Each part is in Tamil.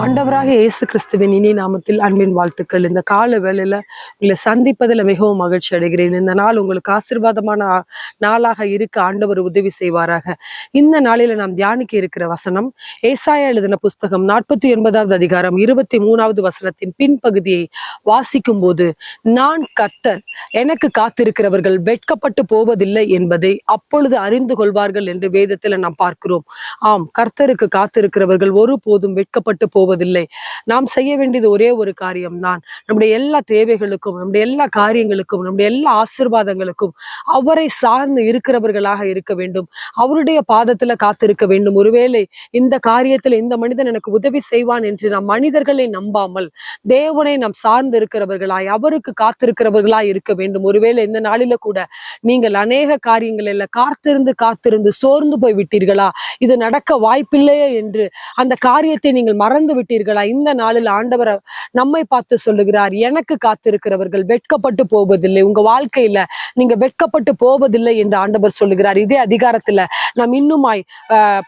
ஆண்டவராக இயேசு கிறிஸ்துவின் இனி நாமத்தில் அன்பின் வாழ்த்துக்கள். இந்த கால வேலையில உங்களை சந்திப்பதில் மிகவும் மகிழ்ச்சி அடைகிறேன். இந்த நாள் உங்களுக்கு ஆசீர்வாதமான நாளாக இருக்க ஆண்டவர் உதவி செய்வாராக. இந்த நாளில நாம் தியானிக்க இருக்கிற வசனம் ஏசாயா எழுதின புஸ்தகம் நாற்பத்தி ஒன்பதாவது அதிகாரம் இருபத்தி மூணாவது வசனத்தின் பின்பகுதியை வாசிக்கும் போது நான் கர்த்தர் எனக்கு காத்திருக்கிறவர்கள் வெட்கப்பட்டு போவதில்லை என்பதை அப்பொழுது அறிந்து கொள்வார்கள் என்று வேதத்தில் நாம் பார்க்கிறோம். ஆம் கர்த்தருக்கு காத்திருக்கிறவர்கள் ஒருபோதும் வெட்கப்பட்டு போவதில்லை. நாம் செய்ய வேண்டியது ஒரே ஒரு காரியம்தான். நம்முடைய எல்லா தேவைகளுக்கும் நம்முடைய எல்லா காரியங்களுக்கும் நம்முடைய எல்லா ஆசிர்வாதங்களுக்கும் அவரை சார்ந்து இருக்கிறவர்களாக இருக்க வேண்டும். அவருடைய பாதத்துல காத்திருக்க வேண்டும். ஒருவேளை இந்த காரியத்துல இந்த மனிதன் எனக்கு உதவி செய்வான் என்று நாம் மனிதர்களை நம்பாமல் தேவனை நாம் சார்ந்து இருக்கிறவர்களாய் அவருக்கு காத்திருக்கிறவர்களாய் இருக்க வேண்டும். ஒருவேளை இந்த நாளில கூட நீங்கள் அநேக காரியங்கள் எல்லாம் காத்திருந்து காத்திருந்து சோர்ந்து போய் விட்டீர்களா இது நடக்க வாய்ப்பில்லையே என்று அந்த காரியத்தை நீங்கள் மறந்து விட்டீர்களா இந்த நாளில் ஆண்டவர் நம்மை பார்த்து சொல்லுகிறார் எனக்கு காத்திருக்கிறவர்கள் வெட்கப்பட்டு போவதில்லை. உங்க வாழ்க்கையில நீங்க வெட்கப்பட்டு போவதில்லை என்று ஆண்டவர் சொல்லுகிறார். இதே அதிகாரத்துல நாம் இன்னுமாய்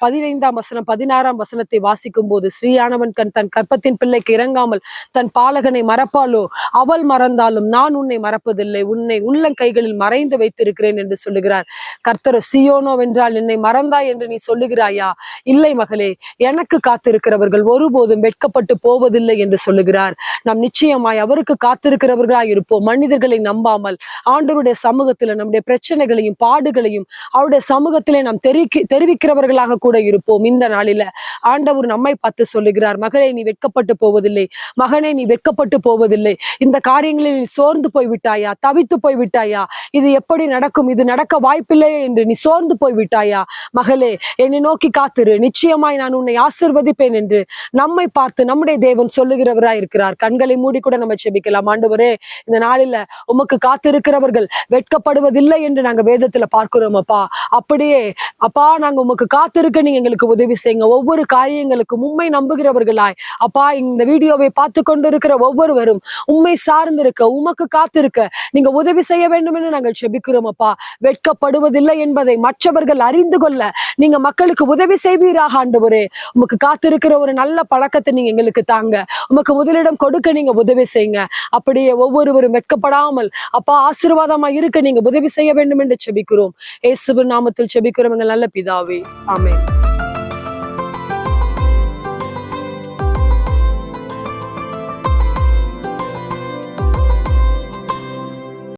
பதினைந்தாம் வசனம் பதினாறாம் வசனத்தை வாசிக்கும் போது ஸ்ரீயானவன் கண் தன் கற்பத்தின் பிள்ளைக்கு இறங்காமல் தன் பாலகனை மறப்பாலோ அவள் மறந்தாலும் நான் உன்னை மறப்பதில்லை. உன்னை உள்ளங்கைகளில் மறைந்து வைத்திருக்கிறேன் என்று சொல்லுகிறார். கர்த்தர் சியோனோ வென்றால் என்னை மறந்தாய் என்று நீ சொல்லுகிறாயா? இல்லை மகளே எனக்கு காத்திருக்கிறவர்கள் ஒருபோதும் வெட்கப்பட்டு போவதில்லை என்று சொல்லுகிறார். நாம் நிச்சயமாய் அவருக்கு காத்திருக்கிறவர்களாய் இருப்போம். மனிதர்களை நம்பாமல் ஆண்டவருடைய சமூகத்துல நம்முடைய பிரச்சனைகளையும் பாடுகளையும் அவருடைய சமூகத்திலே நாம் தெரிவிக்க தெரிவிக்கிறவர்களாக கூட இருப்போம். இந்த நாளில ஆண்டவர் நம்மை பார்த்து சொல்லுகிறார் மகளே நீ வெட்கப்பட்டு போவதில்லை. மகனே நீ வெட்கப்பட்டு போவதில்லை. இந்த காரியங்களில் நீ சோர்ந்து போய் விட்டாயா தவித்து போய் விட்டாயா இது எப்படி நடக்கும்? இது நடக்க வாய்ப்பில்லையே என்று நீ சோர்ந்து போய் விட்டாயா மகளே என்னை நோக்கி காத்திரு. நிச்சயமாய் நான் உன்னை ஆசிர்வதிப்பேன் என்று நம்மை பார்த்து நம்முடைய தேவன் சொல்லுகிறவராய் இருக்கிறார். கண்களை மூடி கூட நம்ம செபிக்கலாம் ஆண்டவரே இந்த நாளில உமக்கு காத்திருக்கிறவர்கள் வெட்கப்படுவதில்லை என்று நாங்க வேதத்துல பார்க்கிறோம் அப்பா. அப்படியே அப்பா நாங்க உமக்கு காத்திருக்க நீங்க எங்களுக்கு உதவி செய்யுங்க. ஒவ்வொரு காரியங்களுக்கும் உண்மை நம்புகிறவர்களாய். அப்பா இந்த வீடியோவை பார்த்து கொண்டிருக்கிற ஒவ்வொருவரும் உண்மை சார்ந்திருக்க உமக்கு காத்திருக்க நீங்க உதவி செய்ய வேண்டும் என்று நாங்கள் செபிக்கிறோம் அப்பா. வெட்கப்படுவதில்லை என்பதை மற்றவர்கள் அறிந்து கொள்ள நீங்க மக்களுக்கு உதவி செய்வீராக ஆண்டவரே. உமக்கு காத்திருக்கிற ஒரு நல்ல பழக்கத்தை நீங்க எங்களுக்கு தாங்க. உமக்கு முதலிடம் கொடுக்க நீங்க உதவி செய்யுங்க. அப்படியே ஒவ்வொருவரும் வெட்கப்படாமல் அப்பா ஆசீர்வாதமா இருக்க நீங்க உதவி செய்ய வேண்டும் என்று செபிக்கிறோம். இயேசுவின் நாமத்தில் செபிக்கிறோம் எங்கள் நல்ல பிதாவே. ஆமே